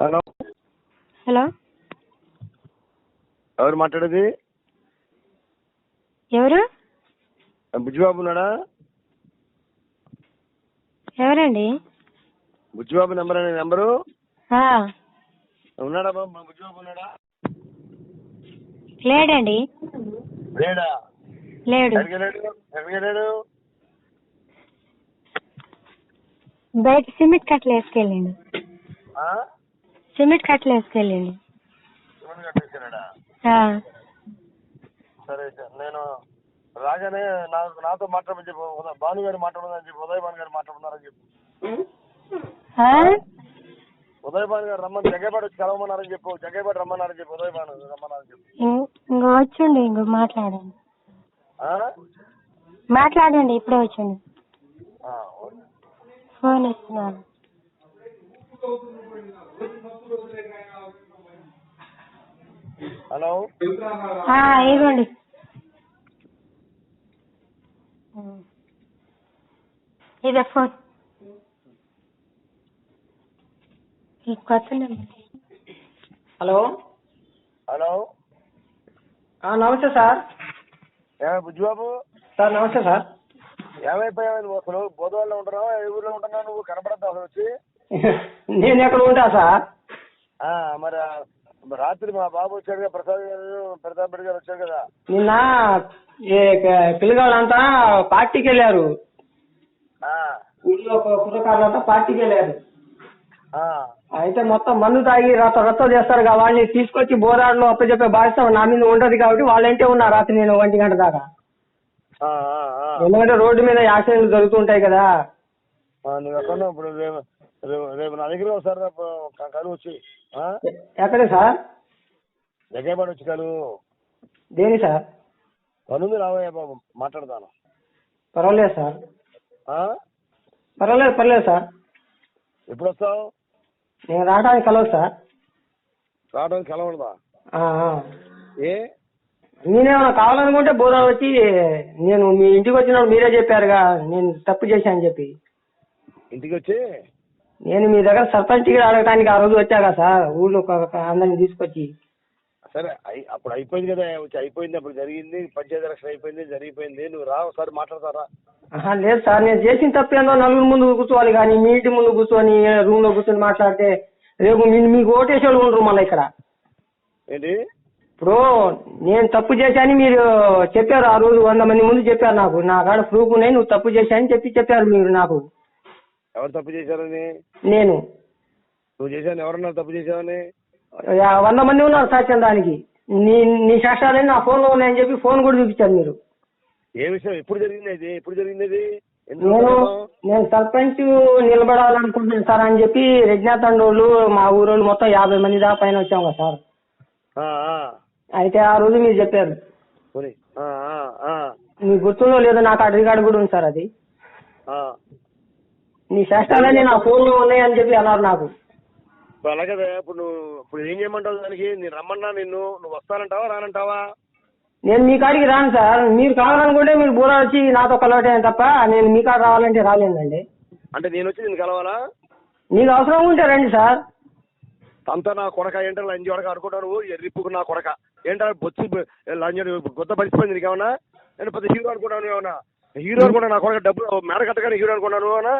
Hello hello ఎవరు మాట్లాడేది? ఎవరు? బుజ్జిబాబు ఉన్నాడా? ఎవరండి? బుజ్జిబాబు నెంబర్ అనే నెంబరు? ఉన్నాడా బాబు? మా బుజ్జిబాబు ఉన్నాడా? లేడండి. లేడా? లేడు. ఎక్కడికి వెళ్ళాడు ఎక్కడికి వెళ్ళాడు బయట సిమెంట్ కట్టలు వేసుకెళ్ళండి? సిమెంట్ కట్టలు వేసుకెళ్ళండి. సరే సార్ నేను రాగానే నాకు నాతో మాట్లాడమని చెప్పు భాను గారు మాట్లాడమని చెప్పి ఉదయ్ భాను గారు మాట్లాడుతున్నారని చెప్పు. ఆ? ఉదయ్ భాను గారు రమ్మని జగ్గేపాటి వచ్చి కలవమన్నారని చెప్పు జగ్గేపాటి రమ్మన్నారని చెప్పు ఉదయ్ భాను రమ్మన్నారని చెప్పు. ఇంకో వచ్చండి ఇంకో మాట్లాడండి? మాట్లాడండి ఇప్పుడే వచ్చండి. ఆ, ఓకే. ఫోన్ ఇస్తున్నాను హలో? ఆ, ఇదిగోండి. ఇదే ఫోన్. కొత్త హలో? హలో? ఆ, నమస్తే సార్. బుజ్జిబాబు? సార్ నమస్తే సార్. ఏమైపోయావు? నువ్వు అసలు బోధవాళ్ళలో ఉంటున్నావా ఏ ఊర్లో ఉంటున్నావు నువ్వు? కనపడద్దు అసలు వచ్చి? నేను ఎక్కడ ఉంటా సార్? ఆ, మరి ఆ, రాత్రి మా బాబు వచ్చాడు కదా ప్రసాద్ గారు ప్రతాప్ రెడ్డి గారు వచ్చాడు కదా. నిన్న ప- పిల్లగాళ్ళంతా పార్టీకి వెళ్ళారు. ఆ, ఊళ్ళో ఒక కుర్రకారులంతా పార్టీకి వెళ్ళారు. ఆ, అయితే మొత్తం మందు తాగి రచ్చ రచ్చ చేస్తారు కదా వాళ్ళని తీసుకొచ్చి బోరాడులో అప్పచెప్పే బాధ్యత నా మీద ఉండదు కాబట్టి వాళ్ళంటే ఉన్నా రాత్రి నేను ఒంటి గంట దాకా. ఆ, ఆ, ఆ. ఎందుకంటే రోడ్డు మీద యాక్సిడెంట్లు జరుగుతుంటాయి కదా? నువ్వు ఎక్కడ ఇప్పుడు రేపు రేపు నా దగ్గర ఒకసారి రేపు క- కలువు వచ్చి. ఎక్కడే సార్? జగ్గేపాటి వచ్చి కలువు. దేని సార్? పనుంది రావయ్య బాబు మాట్లాడతాను. పర్వాలేదు సార్? పర్వాలేదు పర్లేదు సార్. ఎప్పుడు వస్తావు నేను రావడానికి కలవదు సార్. రావడానికి కలవడదా. ఏ? నేనేమన్నా కావాలనుకుంటే బోధన వచ్చి నేను మీ ఇంటికి వచ్చినప్పుడు మీరే చెప్పారుగా నేను తప్పు చేశాను చెప్పి. ఇంటికి వచ్చి? నేను మీ దగ్గర సర్పంచ్ అడగటానికి ఆ రోజు వచ్చాగా సార్ ఊళ్ళో అందరిని తీసుకొచ్చి. సరే అప్పుడు అయిపోయింది కదా వచ్చి అయిపోయింది అప్పుడు జరిగింది పంచాయతీ ఎలక్షన్ అయిపోయింది జరిగిపోయింది నువ్వు రా ఒకసారి మాట్లాడతారా? ఆహా, లేదు సార్ నేను చేసిన తప్పు ఏందో నలుగురు ముందు కూర్చోవాలి కానీ మీ ఇంటి ముందు కూర్చొని రూమ్లో కూర్చొని మాట్లాడితే రేపు మీ- మీకు ఓటేసేవాళ్ళు ఉండరు మళ్ళీ ఇక్కడ. ఏంటి? ఇప్పుడు నేను తప్పు చేశాను మీరు చెప్పారు. ఆ రోజు వంద మంది ముందు చెప్పారు నాకు. నా కాడ ప్రూఫ్ ఉన్నాయి నువ్వు తప్పు చేశాని చెప్పి చెప్పారు మీరు నాకు. ఎవరు తప్పు చేశారని? నేను. నువ్వు చేశాను ఎవరన్నా తప్పు చేశావని? వంద మంది ఉన్నారు సాక్ష్యం దానికి. నీ నీ సాక్ష్యాలని నా ఫోన్లో ఉన్నాయని చెప్పి ఫోన్ కూడా చూపించారు మీరు. ఏ విషయం? ఎప్పుడు జరిగింది ఇది ఎప్పుడు జరిగింది ఎందుకు నేను? నేను సర్పంచ్ నిలబడాలనుకుంటున్నాను సార్ అని చెప్పి రజనాతండోళ్ళు మా ఊరోళ్ళు మొత్తం యాభై మంది దాకా పైన వచ్చాం కదా సార్. అయితే ఆ రోజు మీరు చెప్పారు. మీకు గుర్తుందో లేదో నాకు ఆ రికార్డు కూడా ఉంది సార్ అది. నీ శాస్త్రాలన్నీ నా ఫోన్లో ఉన్నాయని చెప్పి అన్నారు నాకు. అలాగే ఇప్పుడు నువ్వు ఇప్పుడు ఏం చేయమంటావు దానికి? నేను రమ్మన్నా నిన్ను నువ్వు వస్తానంటావా రానంటావా? నేను మీ కాడికి రాను సార్. మీరు కావాలనుకుంటే మీరు బూర వచ్చి నాతో కలవటమే తప్ప నేను మీ కాడ రావాలంటే రాలేదండి అంటే నేను వచ్చి నేను కలవాలా? మీకు అవసరం ఉంటే రండి సార్. అంతా నా కొడక ఏంటో అనుకుంటావు నువ్వు ఎర్రిప్పుకు నా కొడక. ఏంటో బొచ్చి గుద్ద పరిచిపోయింది నీకేమన్నా? నేను పెద్ద హీరో అనుకున్నాను ఏమన్నా? హీరో అనుకున్నా నా కొడక డబ్బు మేడ కట్టగానే హీరో అనుకున్నాను ఏమన్నా?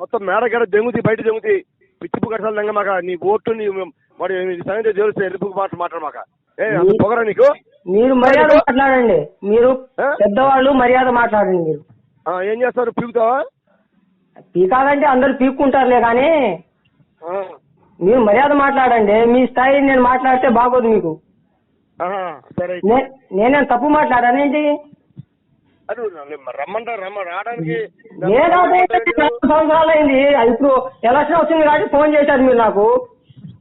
మొత్తం మేడ గడ దెంగుతి బయట దెంగుతి. పిచ్చిపు కట్టాలి దంగ మాక. నీ ఓటు నీ మరి సంగతి తెలిస్తే ఎర్రిప్పుకు మాట మాట మాక? ఏ పొగరా నీకు? మీరు మర్యాద మాట్లాడండి. మీరు? పెద్దవాళ్ళు మర్యాద మాట్లాడండి మీరు. ఏం చేస్తారు? పీకుతావా? పీకాలంటే అందరు పీక్కుంటారులే కానీ మీరు మర్యాద మాట్లాడండి. మీ స్థాయి నేను మాట్లాడితే బాగోదు మీకు. సరే నేనేం తప్పు మాట్లాడానేంటి అది రమ్మంటా రమ్మ రావడానికి నేను అదైతే చాలా సంవత్సరాలు అయింది. ఇప్పుడు ఎలక్షన్ వచ్చింది కాబట్టి ఫోన్ చేశారు మీరు నాకు.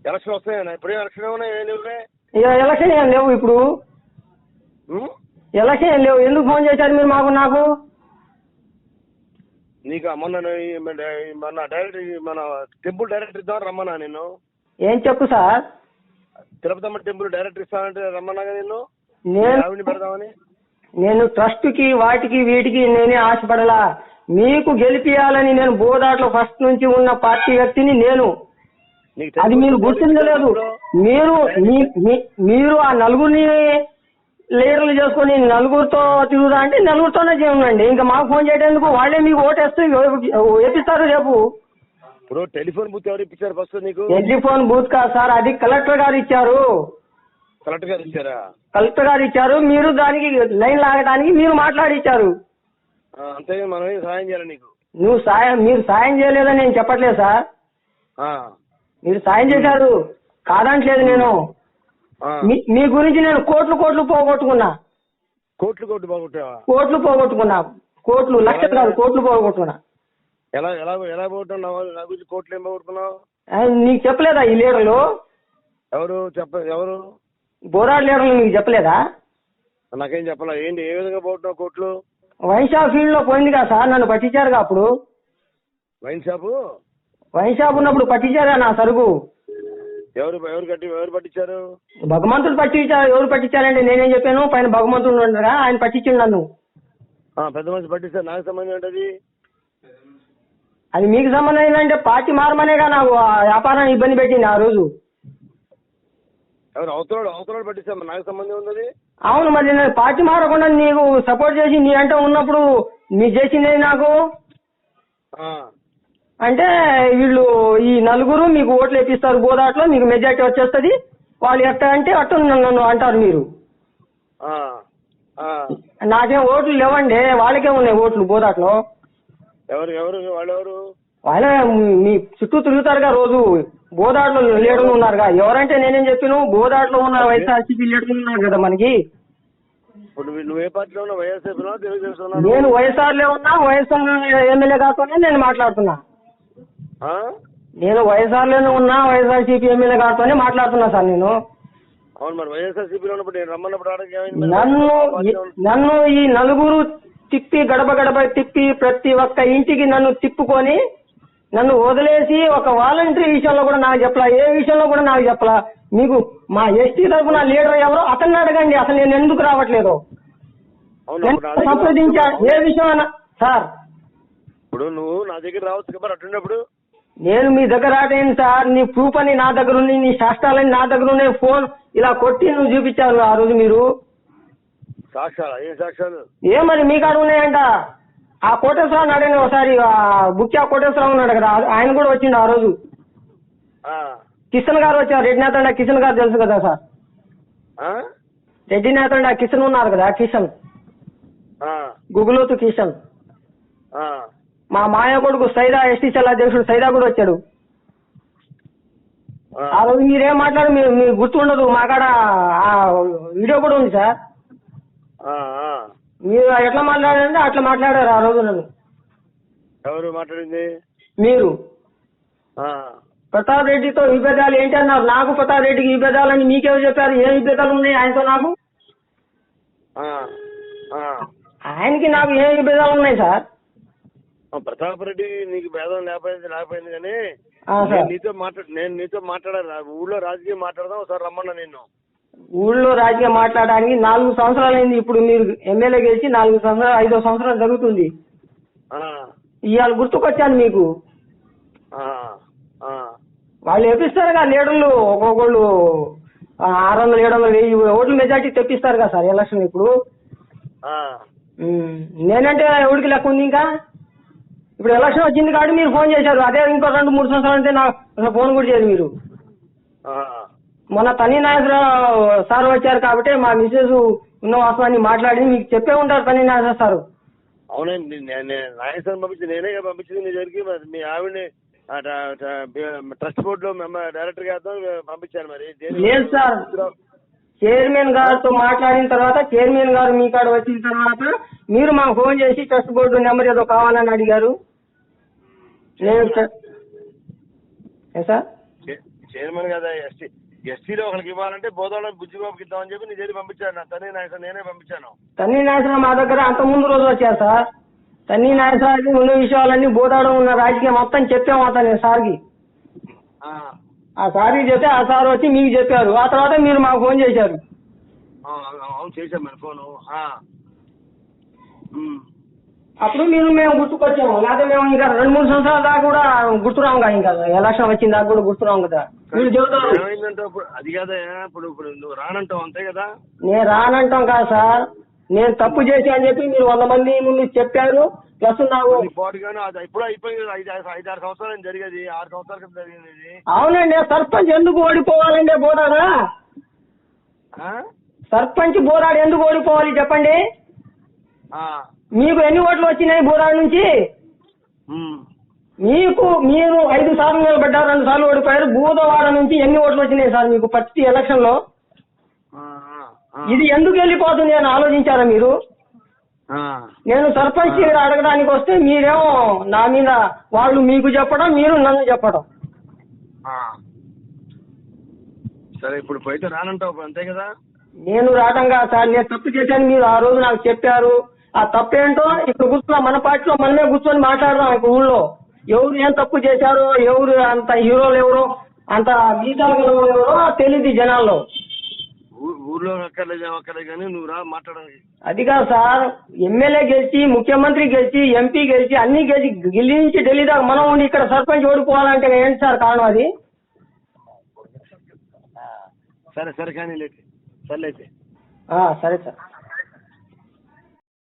ఎలక్షన్ వస్తాయన్నా ఇప్పుడే ఎలక్షన్ ఎలక్షన్ ఏం లేవు ఇప్పుడు? ఎలక్షన్ ఏం లేవు. ఎందుకు ఫోన్ చేశారు మీరు మాకు నాకు? నీకు మొన్న మన డైరెక్టర్ మన టెంపుల్ డైరెక్టర్ ఇద్దాం రమ్మన్నా నేను ఏం చెప్పు సార్? తిరుపతి అమ్మ టెంపుల్ డైరెక్టర్ ఇస్తానంటే రమ్మన్నాగా నేను ఆవిడని పెడదామని? నేను ట్రస్ట్కి వాటికి వీటికి నేనే ఆశపడలా. మీకు గెలిపియాలని నేను బోదాట్లో ఫస్ట్ నుంచి ఉన్న పార్టీ వ్యక్తిని నేను. అది మీరు గుర్తించలేదు. మీరు మీరు ఆ నలుగురిని లీడర్లు చేసుకొని నలుగురితో తిరుగుదా అంటే నలుగురితోనే చేయండి. ఇంకా మాకు ఫోన్ చేయడానికి వాళ్ళే మీకు ఓటేస్తే వేపిస్తారు రేపు. ఇప్పుడు టెలిఫోన్ బూత్ ఎవరు ఇప్పించారు ఫస్ట్ నీకు? టెలిఫోన్ బూత్ కాదు సార్ అది కలెక్టర్ గారు ఇచ్చారు. కలెక్టర్ గారు ఇచ్చారా? కలెక్టర్ గారు ఇచ్చారు మీరు దానికి లైన్ లాగడానికి మీరు మాట్లాడిచ్చారు. ఆ, అంతేగా మనం ఏం సహాయం చేయాలి నీకు? నువ్వు సాయం మీరు సాయం చేయలేదని నేను చెప్పట్లేదు సార్. మీరు సాయం చేశారు కాదంటలేదు నేను. మీ గురించి నేను కోట్లు కోట్లు పోగొట్టుకున్నా. కోట్లు కోట్లు బాగుంటావా కోట్లు పోగొట్టుకున్నా. కోట్లు లక్షలు కాదు కోట్లు పోగొట్టుకున్నా. ఎలా ఎలా ఎలా పోగొట్టున్నావు నా గురించి కోట్లు ఏం పోగొట్టుకున్నావు నీకు చెప్పలేదా ఈ లీడర్లు? ఎవరు? చెప్ప ఎవరు? బోరాడ్ లీడర్లు నీకు చెప్పలేదా? నాకేం చెప్పాలా? ఏంటి? ఏ విధంగా పోగొట్టినావు కోట్లు వైన్ షాప్ ఫీల్డ్లో పోయింది కదా సార్ నన్ను పట్టించారుగా అప్పుడు. Wine shop? వైన్ షాప్ ఉన్నప్పుడు పట్టించారా నా సరుకు? ఎవరు ఎవరు కట్టి ఎవరు పట్టించారు? భగవంతుడు పట్టించారు ఎవరు పట్టించారంటే నేనేం చెప్పాను? పైన భగవంతుడు ఉండగా ఆయన పట్టించిండు నన్ను. ఆ, పెద్ద మనిషి పట్టిస్తారు నాకు సంబంధం ఏంటది? అది మీకు సంబంధం ఏంటంటే పార్టీ మారమనేగా నాకు ఆ వ్యాపారాన్ని ఇబ్బంది పెట్టింది ఆ రోజు. ఎవరు నాకు సంబంధం అవును మరి నేను పార్టీ మారకుండా నీకు సపోర్ట్ చేసి నీ అంటే ఉన్నప్పుడు నీ చేసింది నాకు? అంటే వీళ్ళు ఈ నలుగురు మీకు ఓట్లు వేపిస్తారు గోదాట్లో మీకు మెజార్టీ వచ్చేస్తుంది వాళ్ళు ఎట్ట అంటే అట్ట నన్ను అంటారు మీరు. నాకేం ఓట్లు లేవండి వాళ్ళకే ఉన్నాయి ఓట్లు గోదాట్లో. ఎవరు ఎవరు వాళ్ళెవరు? వాళ్ళే మీ చుట్టూ తిరుగుతారుగా రోజు. గోదాట్లో లీడర్లు ఉన్నారుగా. ఎవరంటే నేనేం చెప్పిన? గోదాట్లో ఉన్న వైఎస్ఆర్సీపీ లీడర్లు ఉన్నారు కదా మనకి. ఇప్పుడు నువ్వు- నువ్వు ఏ పార్టీలో ఉన్నావు? వైఎస్ఆర్ తెలుగుదేశం నేను వైఎస్ఆర్లో ఉన్నా వైఎస్ఆర్ ఎమ్మెల్యే కాకపోతే నేను మాట్లాడుతున్నా? నేను వైఎస్ఆర్లోనే ఉన్నా వైఎస్ఆర్సీపీ ఎమ్మెల్యే కాకపోతే మాట్లాడుతున్నా సార్ నేను. అవును మరి ఉన్నప్పుడు నేను రమ్మన్నప్పుడు? నన్ను నన్ను ఈ నలుగురు తిప్పి గడప గడప తిప్పి ప్రతి ఒక్క ఇంటికి నన్ను తిప్పుకొని నన్ను వదిలేసి ఒక వాలంటరీ విషయంలో కూడా నాకు చెప్పలా ఏ విషయంలో కూడా నాకు చెప్పలా. మీకు మా ఎస్టీ తరఫున లీడర్ ఎవరో అతన్ని అడగండి అసలు నేను ఎందుకు రావట్లేదు? సంప్రదించా ఏ విషయం సార్. ఇప్పుడు నువ్వు నా దగ్గర రావచ్చు కదా అట్టున్నప్పుడు నేను మీ దగ్గర ఆటేను సార్ నీ ప్రూఫ్ అని నా దగ్గర ఉంది నీ శాస్త్రాలని నా దగ్గర ఉన్నాయి ఫోన్ ఇలా కొట్టి నువ్వు చూపించారు ఆ రోజు మీరు. సాక్ష్యాలు ఏం సాక్ష్యాలు? ఏ మరి మీ కాడ ఉన్నాయంట? ఆ కోటేశ్వరరావు అడగండి ఒకసారి ఆ బుక్యా కోటేశ్వరరావు ఉన్నాడు కదా ఆయన కూడా వచ్చిండు ఆ రోజు. కిషన్ గారు వచ్చారు రెడ్డి నేతండ కిషన్ గారు తెలుసు కదా సార్? రెడ్డి నేతండ కిషన్ ఉన్నారు కదా కిషన్. గుగులోతు కిషన్. మా మాయ కొడుకు సైదా ఎస్టీ సెల్ అధ్యక్షుడు సైదా కూడా వచ్చాడు. ఆ. రోజు మీరేం మాట్లాడు మీరు గుర్తుండదు మా కాడ ఆ వీడియో కూడా ఉంది సార్. మీరు ఎట్లా మాట్లాడారంటే అట్లా మాట్లాడారు ఆ రోజు నన్ను. ఎవరు మాట్లాడింది? మీరు. ప్రతాప్ రెడ్డితో విభేదాలు ఏంటి అన్నారు? నాకు ప్రతాప్ రెడ్డికి విభేదాలని మీకేమో చెప్పారు? ఏ విభేదాలు ఉన్నాయి ఆయనతో నాకు? ఆ. ఆ. ఆయనకి నాకు ఏ విభేదాలు ఉన్నాయి సార్? ప్రతాప్ రెడ్డి నీకు భేదం లేకపోయింది లేకపోయింది కానీ నీతో మాట్లాడు నేను నీతో మాట్లాడాను ఊళ్ళో రాజకీయం మాట్లాడదాం ఒకసారి రమ్మన్నా నిన్ను. ఊళ్ళో రాజకీయం మాట్లాడడానికి నాలుగు సంవత్సరాలు అయింది. ఇప్పుడు మీరు ఎమ్మెల్యే గెలిచి నాలుగు సంవత్సరాలు ఐదో సంవత్సరాలు జరుగుతుంది. ఇవాళ గుర్తుకొచ్చాను మీకు. వాళ్ళు వేపిస్తారు కదా లీడర్లు ఒక్కొక్కళ్ళు ఆరు వందలు ఏడు వందలు వెయ్యి ఓట్ల మెజార్టీ తెప్పిస్తారు కదా సార్ ఎలక్షన్ ఇప్పుడు. నేనంటే ఎవరికి లెక్క ఉంది ఇంకా? ఇప్పుడు ఎలక్షన్ వచ్చింది కాబట్టి మీరు ఫోన్ చేశారు. అదే ఇంకో రెండు మూడు సంవత్సరాలు అంటే నాకు ఫోన్ కూడా చేయరు మీరు. మొన్న తని నాగేశ్వరరావు సార్ వచ్చారు కాబట్టి మా మిస్సెస్ ఉన్న వాస్తవాన్ని మాట్లాడి మీకు చెప్పే ఉంటారు తని నాగేశ్వర సార్. అవునండి నేను నాగేశ్వరం పంపించి నేనే పంపించింది నీ దగ్గరికి. మీ ఆవిడని ట్రస్ట్ బోర్డులో మెంబర్ డైరెక్టర్ గారితో పంపించాను మరి. లేదు సార్. చైర్మన్ గారితో మాట్లాడిన తర్వాత చైర్మన్ గారు మీ కాడ వచ్చిన తర్వాత మీరు మాకు ఫోన్ చేసి ట్రస్ట్ బోర్డు నెంబర్ ఏదో కావాలని అడిగారు. నేను సార్. చైర్మన్ కదా ఎస్టీ. ఎస్టీలో ఒకరికి ఇవ్వాలంటే బోధవలో బుజ్జిబాబుకి ఇద్దామని చెప్పి నీ దగ్గర పంపించాను నా తల్లి నాయకుడు నేనే పంపించాను. తన్ని నాగేశ్వర మా దగ్గర అంత ముందు రోజు వచ్చారు సార్. తన్ని నాగేశ్వరకి ఉన్న విషయాలన్నీ బోధాడం ఉన్న రాజకీయం మొత్తం చెప్పాము అతను సార్కి. ఆ. సార్కి చెప్తే ఆ సార్ వచ్చి మీకు చెప్పారు. ఆ తర్వాత మీరు మాకు ఫోన్ చేశారు. అవును మరి ఫోను. అప్పుడు మీరు మేము గుర్తుకొచ్చాము. లేకపోతే మేము ఇంకా రెండు మూడు సంవత్సరాల దాకా కూడా గుర్తురాము కదా ఇంకా. ఎలక్షన్ వచ్చిన దాకా కూడా గుర్తురాము కదా. వీళ్ళు చెబుతారు. ఏమైందంటే ఇప్పుడు అది కాదా ఇప్పుడు ఇప్పుడు నువ్వు రానంటావు అంతే కదా? నేను రానంటాం కాదు సార్. నేను తప్పు చేసి అని చెప్పి మీరు వంద మంది ముందు చెప్పారు. ప్లస్ నాకు పాటుగాను అది ఎప్పుడో అయిపోయింది ఐదు ఐదు ఆరు సంవత్సరాలు జరిగేది? ఆరు సంవత్సరాల క్రితం జరిగింది ఇది. అవునండి సర్పంచ్ ఎందుకు ఓడిపోవాలండి బోరాడా? ఆ? సర్పంచ్ బోరాడు ఎందుకు ఓడిపోవాలి చెప్పండి? ఆ. మీకు ఎన్ని ఓట్లు వచ్చినాయి బోరాడు నుంచి. మీకు మీరు ఐదు సార్లు నిలబడ్డారు రెండు సార్లు ఓడిపోయారు బూదవాడ నుంచి ఎన్ని ఓట్లు వచ్చినాయి సార్ మీకు ప్రతి ఎలక్షన్లో. ఇది ఎందుకు వెళ్ళిపోతుంది అని ఆలోచించారా మీరు. నేను సర్పంచ్ అడగడానికి వస్తే మీరేమో నా మీద వాళ్ళు మీకు చెప్పడం మీరు నన్ను చెప్పడం. సరే ఇప్పుడు పోయితే రానంటావు అంతే కదా నేను రావడం కాదు సార్ నేను తప్పు చేశాను మీరు ఆ రోజు నాకు చెప్పారు ఆ తప్పేంటో ఇప్పుడు కూర్చున్నా మన పార్టీలో మనమే కూర్చొని మాట్లాడదాం ఇప్పుడు ఊళ్ళో. ఎవరు ఏం తప్పు చేశారో ఎవరు అంత హీరోలు ఎవరో అంత గీతాలు ఎవరో తెలియదు జనాల్లో. ఊర్లో అక్కర్లేదు అక్కర్లేదు కానీ నువ్వు రా మాట్లాడడానికి. అది కాదు సార్ ఎమ్మెల్యే గెలిచి ముఖ్యమంత్రి గెలిచి ఎంపీ గెలిచి అన్ని గెలిచి ఢిల్లీ నుంచి ఢిల్లీ దాకా మనం ఉండి ఇక్కడ సర్పంచ్ ఓడిపోవాలంటే ఏంటి సార్ కారణం అది? సరే సరే కానీ సర్లే అయితే. సరే సార్.